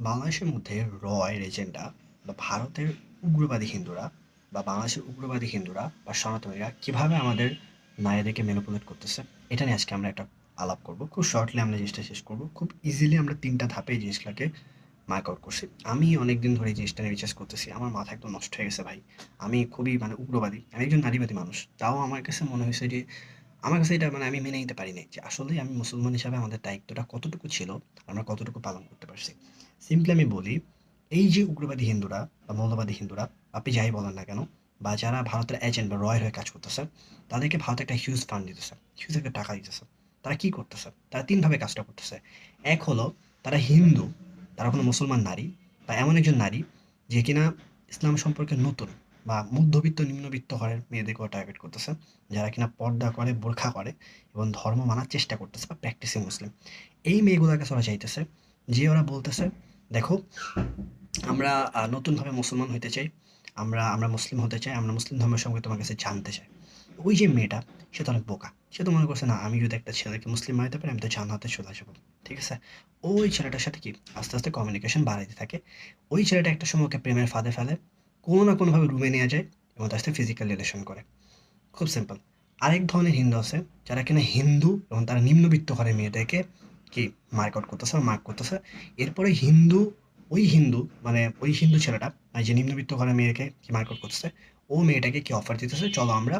বাংলাদেশের মধ্যে রয়ের এজেন্ডা বা ভারতের উগ্রবাদী হিন্দুরা বা বাংলাদেশের উগ্রবাদী হিন্দুরা বা সনাতনীরা কীভাবে আমাদের নারীদেরকে ম্যানিপুলেট করতেছে, এটা নিয়ে আজকে আমরা একটা আলাপ করব। খুব শর্টলি আমরা জিনিসটা শেষ করব। খুব ইজিলি আমরা তিনটা ধাপে এই জিনিসগুলোকে মার্ক আউট করছি। আমি অনেকদিন ধরে এই জিনিসটা নিয়ে রিচার্জ করতেছি। আমার মাথা একদম নষ্ট হয়ে গেছে ভাই। আমি খুবই মানে উগ্রবাদী, আমি একজন নারীবাদী মানুষ। তাও আমার কাছে মনে হয়েছে যে আমার কাছে এটা মানে আমি মেনে নিতে পারিনি যে আসলে আমি মুসলমান হিসাবে আমাদের দায়িত্বটা কতটুকু ছিল, আমরা কতটুকু পালন করতে পারছি। সিম্পলি আমি বলি, এই যে উগ্রবাদী হিন্দুরা বা মৌলবাদী হিন্দুরা, আপনি যাই বলেন না কেন, বা যারা ভারতের এজেন্ট বা রয়ের হয়ে কাজ করতেছে, তাদেরকে ভারত একটা হিউজ ফান্ড দিতেছে হিউজ একটা টাকা দিতেছে। তারা কি করতেছে? তারা তিনভাবে কাজটা করতেছে। এক হলো, তারা হিন্দু, তারা কোনো মুসলমান নারী, বা এমন একজন নারী যে কিনা ইসলাম সম্পর্কে নতুন। বা মধ্যবিত্ত, নিম্নবিত্ত ঘরের মেয়েদেরকেও টার্গেট করতেছে, যারা কিনা পর্দা করে, বোরখা করে এবং ধর্ম মানার চেষ্টা করতেছে বা প্র্যাকটিসে মুসলিম এই মেয়েগুলোর কাছে ওরা চাইতেছে যে ওরা বলতেছে, দেখো, আমরা নতুনভাবে মুসলমান হইতে চাই, আমরা আমরা মুসলিম হতে চাই, আমরা মুসলিম ধর্মের সঙ্গে তোমার কাছে জানতে চাই। ওই যে মেয়েটা, সে তো অনেক বোকা। সে তো মনে করছে, না, আমি যদি একটা ছেলেকে মুসলিম বানাইতে পারি, আমি তো জান্নাতে চলে যাব ঠিক আছে? ওই ছেলেটার সাথে কি? আস্তে আস্তে কমিউনিকেশন বাড়াইতে থাকে। ওই ছেলেটা একটা সময় ওকে প্রেমের ফাঁদে ফেলে কোনো না কোনোভাবে রুমে নেওয়া যায় এবং তার সাথে ফিজিক্যাল রিলেশন করে। খুব সিম্পল আরেক ধরনের হিন্দু আছে, যারা কিনা হিন্দু এবং তারা নিম্নবিত্ত ঘরের মেয়েদেরকে কি মার্ক আউট করতেছে বা মার্ক করতেছে। এরপরে হিন্দু, ওই হিন্দু মানে ওই হিন্দু ছেলেটা মানে যে নিম্নবিত্ত ঘরের মেয়েকে কি মার্ক আউট করতেছে, ও মেয়েটাকে কি অফার দিতেছে, চলো আমরা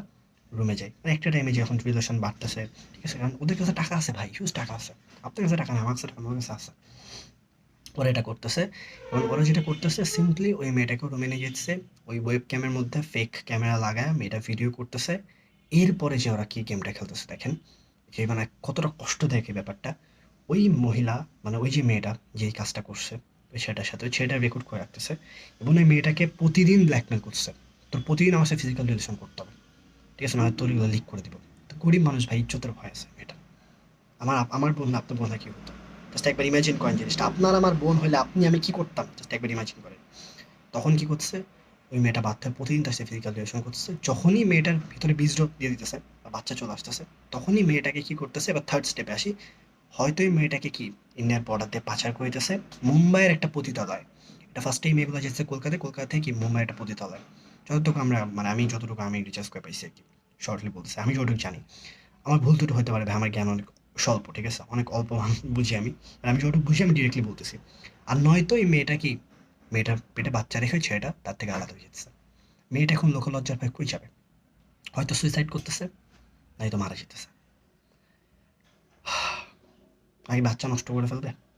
রুমে যাই। মানে একটা টাইমে যখন রিলেশন বাড়তেছে, ঠিক আছে? কারণ ওদের কাছে টাকা আছে ভাই হিউজ টাকা আছে। আপনার কাছে টাকা নেই আমার কাছে টাকা, আমার কাছে আছে। ওরা এটা করতেছে। এবং ওরা যেটা করতেছে সিম্পলি ওই মেয়েটাকে রুমে নিয়ে যাচ্ছে ওই ওয়েব ক্যামের মধ্যে ফেক ক্যামেরা লাগায় মেয়েটা ভিডিও করতেছে। এরপরে যে ওরা কি গেমটা খেলতেছে দেখেন। যে মানে কতটা কষ্ট এই ব্যাপারটা। ওই মহিলা মানে ওই যে মেয়েটা যেই কাজটা করছে, ওই ছেলেটার সাথে, ওই ছেলেটা রেকর্ড করে রাখতেছে এবং ওই মেয়েটাকে প্রতিদিন ব্ল্যাকমেল করছে তোর প্রতিদিন আমার সাথে ফিজিক্যাল রিলেশন করতে হবে। ঠিক আছে না তোর লিক করে দিব। তো গরিব মানুষ ভাই, ইজ্জতের ভয় আছে মেয়েটা আমার আমার বোন আপনার বোন কী হতো জাস্ট একবার ইমাজিন করেন জিনিসটা। আপনার আমার বোন হলে আপনি, আমি কি করতাম? জাস্ট একবার ইমাজিন করেন। তখন কি করছে ওই মেয়েটা বাচ্চা প্রতিদিন তার সাথে ফিজিক্যাল রিলেশন করতেছে। যখনই মেয়েটার ভিতরে বীজ দিয়ে দিতেছে বা বাচ্চা চলে আসতেছে, তখনই মেয়েটাকে কি করতেছে? এবার থার্ড স্টেপে আসি। হয়তো এই মেয়েটাকে কি ইন্ডিয়ার বর্ডার দিয়ে পাচার করে দিতেছে মুম্বাইয়ের একটা পতিতালয়। এটা ফার্স্টে এই মেয়েগুলো যেতেছে কলকাতায়। কলকাতা থেকে কি মুম্বাইয়ের একটা পতিতালয়? যতটুকু আমরা মানে আমি যতটুকু আমি রিচার্জ করে পাইছি আর কি। শর্টলি বলতেছে। আমি যতটুকু জানি। আমার ভুল দুটো হতে পারে ভাই, আমার জ্ঞান অনেক স্বল্প, ঠিক আছে? অনেক অল্প বুঝি আমি। আমি যতটুকু বুঝি আমি ডিরেক্টলি বলতেছি। আর নয়তো এই মেয়েটা কি, মেয়েটা পেটে বাচ্চা রেখে ছেলেটা তার থেকে আলাদা হয়ে যাচ্ছে। মেয়েটা এখন লোকলজ্জার ভয় কই যাবে? হয়তো সুইসাইড করতেছে, নয়তো মারা যেতেছে। আমি বাচ্চা নষ্ট করে ফেলবে